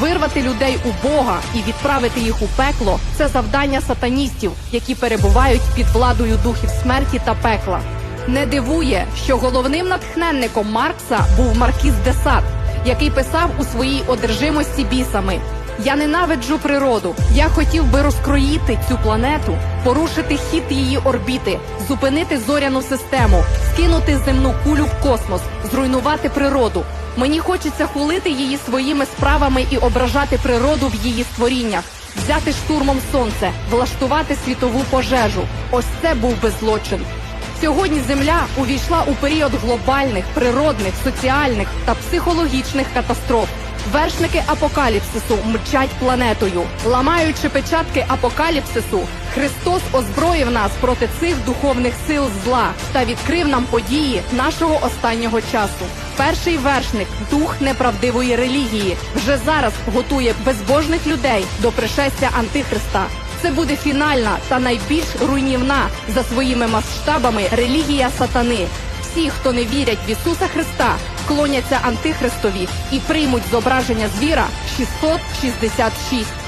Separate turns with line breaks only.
Вирвати людей у Бога і відправити їх у пекло це завдання сатаністів, які перебувають під владою духів смерті та пекла. Не дивує, що головним натхненником Маркса був Маркіз де Сад, який писав у своїй одержимості бісами. Я ненавиджу природу. Я хотів би розкроїти цю планету, порушити хід її орбіти, зупинити зоряну систему, скинути земну кулю в космос, зруйнувати природу. Мені хочеться хулити її своїми справами і ображати природу в її створіннях, взяти штурмом сонце, влаштувати світову пожежу. Ось це був би злочин. Сьогодні Земля увійшла у період глобальних, природних, соціальних та психологічних катастроф. Вершники апокаліпсису мчать планетою, ламаючи печатки апокаліпсису. Христос озброїв нас проти цих духовних сил зла та відкрив нам події нашого останнього часу. Перший вершник, дух неправдивої релігії, вже зараз готує безбожних людей до пришестя Антихриста. Це буде фінальна та найбільш руйнівна за своїми масштабами релігія сатани. Всі, хто не вірять в Ісуса Христа, вклоняться антихристові і приймуть зображення звіра 666.